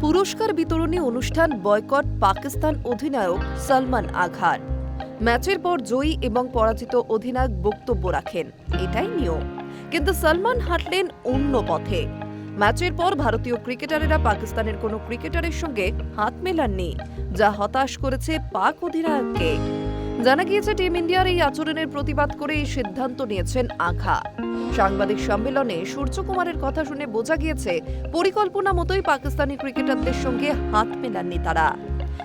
পুরস্কার বিতরণী অনুষ্ঠান বয়কট পাকিস্তান অধিনায়ক সালমান আঘার। ম্যাচের পর জয়ী এবং পরাজিত অধিনায়ক বক্তব্য রাখেন। এটাই নিয়ম। কিন্তু সালমান হাঁটলেন অন্য পথে। ম্যাচের পর ভারতীয় ক্রিকেটারেরা পাকিস্তানের কোনো ক্রিকেটারের সঙ্গে হাত মেলাননি, যা হতাশ করেছে পাক অধিনায়ককে। জানা গিয়েছে, টিম ইন্ডিয়ার এই আচরণের প্রতিবাদ করে এই সিদ্ধান্ত নিয়েছেন আঘা সাংবাদিক সম্মেলনে সূর্যকুমারের কথা শুনে বোঝা গিয়েছে, পরিকল্পনা মতোই পাকিস্তানি ক্রিকেটারদের সঙ্গে হাত মেলাননি তারা।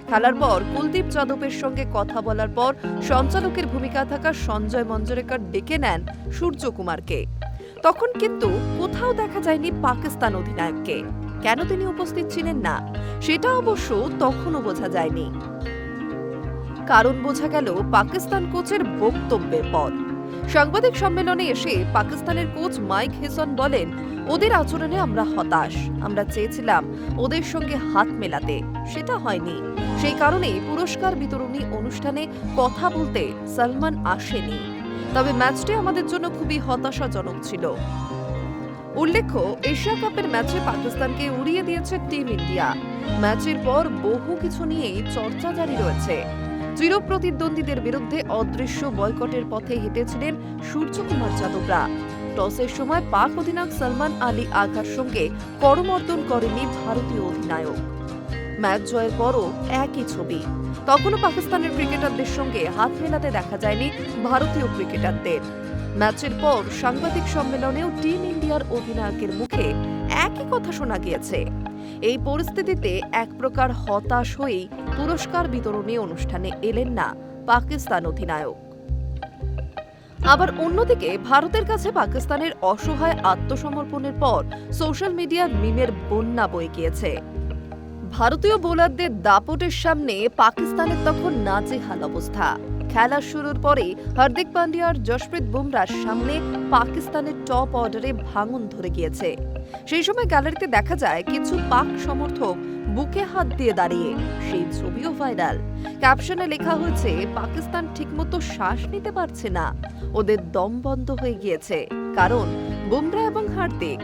খেলার পর কুলদীপ যাদবের সঙ্গে কথা বলার পর সঞ্চালকের ভূমিকা থাকা সঞ্জয় মঞ্জরেকর ডেকে নেন সূর্যকুমারকে। তখন কিন্তু কোথাও দেখা যায়নি পাকিস্তান অধিনায়ককে। কেন তিনি উপস্থিত ছিলেন না? সেটা অবশ্য তখনও বোঝা যায়নি। কারণ বোঝা গেল পাকিস্তান কোচের বক্তব্যের পর সাংবাদিক সম্মেলনে এসে পাকিস্তানের কোচ মাইক হেসন বলেন, ওদের আচরণে আমরা হতাশ। আমরা চেয়েছিলাম ওদের সঙ্গে হাত মেলাতে। সেটা হয়নি। সেই কারণে পুরস্কার বিতরণী অনুষ্ঠানে কথা বলতে সালমান আসেনি। তবে ম্যাচটি আমাদের জন্য খুবই হতাশাজনক ছিল। উল্লেখ্য, এশিয়া কাপের ম্যাচে পাকিস্তানকে উড়িয়ে দিয়েছে টিম ইন্ডিয়া। ম্যাচের পর বহু কিছু নিয়েই চর্চা জারি রয়েছে। চিরপ্রতিদ্বন্দ্বীদের বিরুদ্ধে অদৃশ্য বয়কটের পথে হেঁটেছিলেন সূর্যকুমার যাদবরা। টসের সময় পাক অধিনায়ক সালমান আলী আঘার সঙ্গে করমর্দন করেনি ভারতীয় অধিনায়ক। ম্যাচ জয়ের পরও একই ছবি। তখনও পাকিস্তানের ক্রিকেটারদের সঙ্গে হাত মেলাতে দেখা যায়নি ভারতীয় ক্রিকেটারদের। ম্যাচের পর সাংবাদিক সম্মেলনেও টিম ইন্ডিয়ার অধিনায়কের মুখে একই কথা শোনা গিয়েছে। এই পরিস্থিতিতে এক প্রকার হতাশ হয়েই পুরস্কার বিতরণী অনুষ্ঠানে এলেন না পাকিস্তান অধিনায়ক। আবার অন্যদিকে ভারতের কাছে পাকিস্তানের অসহায় আত্মসমর্পণের পর সোশ্যাল মিডিয়ার মিমের বন্যা বয়ে গিয়েছে। ভারতীয় বোলারদের দাপটের সামনে পাকিস্তানের তখন নাজেহাল অবস্থা। খেলা শুরুর পরে হার্দিক পান্ডিয়ার জশপ্রীত বুমরার সামনে পাকিস্তানের টপ অর্ডারে ভাঙন ধরে গিয়েছে। সেই সময় গ্যালারিতে দেখা যায় কিছু পাক সমর্থক বুকে হাত দিয়ে দাঁড়িয়ে সেই ছবিও ভাইরাল। ক্যাপশনে লেখা হয়েছে, পাকিস্তান ঠিকমতো শ্বাস নিতে পারছে না। ওদের দম বন্ধ হয়ে গিয়েছে। কারণ বুমরা এবং হার্দিক।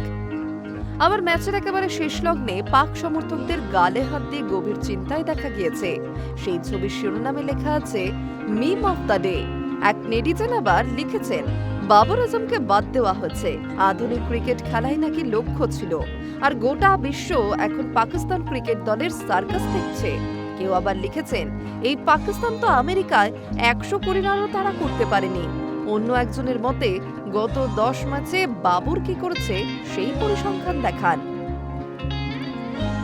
আবার ম্যাচের একেবারে শেষ লগ্নে পাক সমর্থকদের গালে হাত দিয়ে গভীর চিন্তায় দেখা গিয়েছে। সেই ছবির শিরোনামে লেখা আছে, মিম অফ দ্য ডে। এক নেটিজেন আবার লিখেছেন বাবর আজমকে বাদ দেওয়া হয়েছে আধুনিক ক্রিকেট খেলাই নাকি লক্ষ্য ছিল। আর গোটা বিশ্ব এখন পাকিস্তান ক্রিকেট দলের সার্কাস দেখছে। কেউ আবার লিখেছেন, এই পাকিস্তান তো আমেরিকায় একশো রানও তারা করতে পারেনি। অন্য একজনের মতে, গত দশ ম্যাচে বাবর কি করেছে সেই পরিসংখ্যান দেখান।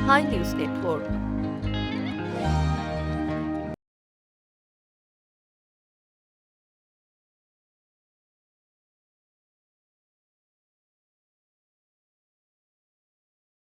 Hi news network.